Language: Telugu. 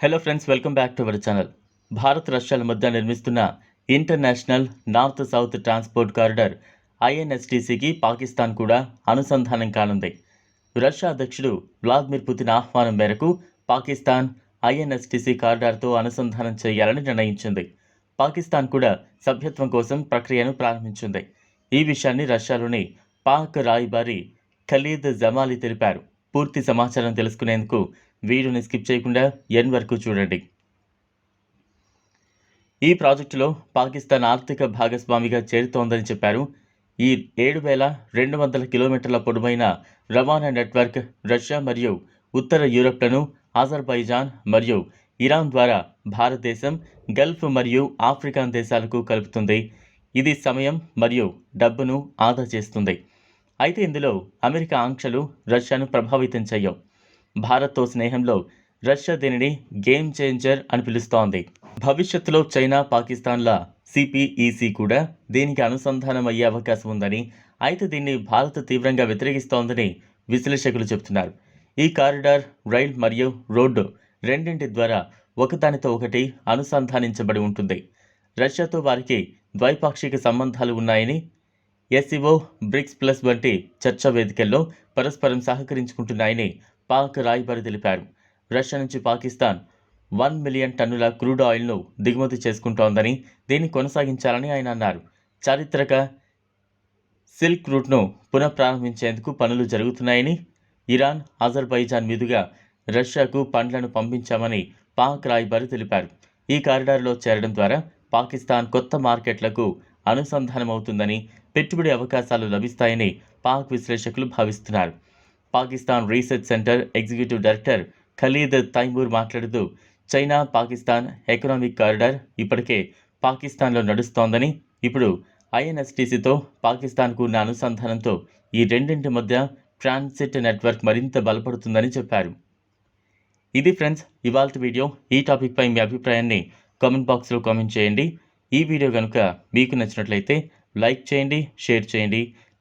Hello friends welcome back to our channel Bharat రష్యాల మధ్య నిర్మిస్తున్న international north south transport corridor ఐఎన్ఎస్టీసీకి Pakistan కూడా అనుసంధానం కానుంది. రష్యా అధ్యక్షుడు వ్లాదిమిర్ పుతిన్ ఆహ్వానం మేరకు పాకిస్తాన్ ఐఎన్ఎస్టీసీ కారిడార్తో అనుసంధానం చేయాలని నిర్ణయించింది. పాకిస్తాన్ కూడా సభ్యత్వం కోసం ప్రక్రియను ప్రారంభించింది. ఈ విషయాన్ని రష్యాలోని పాక్ రాయబారి ఖలీద్ జమాలి తెలిపారు. పూర్తి సమాచారం తెలుసుకునేందుకు వీడియోని స్కిప్ చేయకుండా ఎన్ వరకు చూడండి. ఈ ప్రాజెక్టులో పాకిస్తాన్ ఆర్థిక భాగస్వామిగా చేరుతోందని చెప్పారు. ఈ ఏడు వేల రెండు వందల కిలోమీటర్ల పొడవైన రవాణా నెట్వర్క్ రష్యా మరియు ఉత్తర యూరప్లను అజర్బైజాన్ మరియు ఇరాన్ ద్వారా భారతదేశం గల్ఫ్ మరియు ఆఫ్రికాన్ దేశాలకు కలుపుతుంది. ఇది సమయం మరియు డబ్బును ఆదా చేస్తుంది. అయితే ఇందులో అమెరికా ఆంక్షలు రష్యాను ప్రభావితం చేయవు భారత్తో స్నేహంలో రష్యా దీనిని గేమ్ చేంజర్ అని పిలుస్తోంది. భవిష్యత్తులో చైనా పాకిస్తాన్ల సిపిఈసి కూడా దీనికి అనుసంధానం అయ్యే అవకాశం ఉందని అయితే దీన్ని భారత్ తీవ్రంగా వ్యతిరేకిస్తోందని విశ్లేషకులు చెబుతున్నారు. ఈ కారిడార్ రైల్ మరియు రోడ్డు రెండింటి ద్వారా ఒకదానితో ఒకటి అనుసంధానించబడి ఉంటుంది. రష్యాతో వారికి ద్వైపాక్షిక సంబంధాలు ఉన్నాయని ఎస్సీఓ బ్రిక్స్ ప్లస్ వంటి చర్చా వేదికల్లో పరస్పరం సహకరించుకుంటున్నాయని పాక్ రాయబారి తెలిపారు. రష్యా నుంచి పాకిస్తాన్ వన్ మిలియన్ టన్నుల క్రూడ్ ఆయిల్ను దిగుమతి చేసుకుంటోందని దీన్ని కొనసాగించాలని ఆయన అన్నారు. చారిత్రక సిల్క్ రూట్ను పునఃప్రారంభించేందుకు పనులు జరుగుతున్నాయని ఇరాన్ అజర్బైజాన్ మీదుగా రష్యాకు పండ్లను పంపించామని పాక్ రాయబారి తెలిపారు. ఈ కారిడార్లో చేరడం ద్వారా పాకిస్తాన్ కొత్త మార్కెట్లకు అనుసంధానమవుతుందని పెట్టుబడి అవకాశాలు లభిస్తాయని పాక్ విశ్లేషకులు భావిస్తున్నారు. Pakistan research centre executive director Khalid Taimur మాట్లాడుతూ చైనా పాకిస్తాన్ ఎకనామిక్ కారిడార్ ఇప్పటికే పాకిస్తాన్లో నడుస్తోందని ఇప్పుడు ఐఎన్ఎస్టీసీతో పాకిస్తాన్కు ఉన్న అనుసంధానంతో ఈ రెండింటి మధ్య ట్రాన్సిట్ నెట్వర్క్ మరింత బలపడుతుందని చెప్పారు. ఇది ఫ్రెండ్స్ ఇవాళ వీడియో. ఈ టాపిక్పై మీ అభిప్రాయాన్ని కామెంట్ బాక్స్లో కామెంట్ చేయండి. ఈ వీడియో కనుక మీకు నచ్చినట్లయితే లైక్ చేయండి షేర్ చేయండి.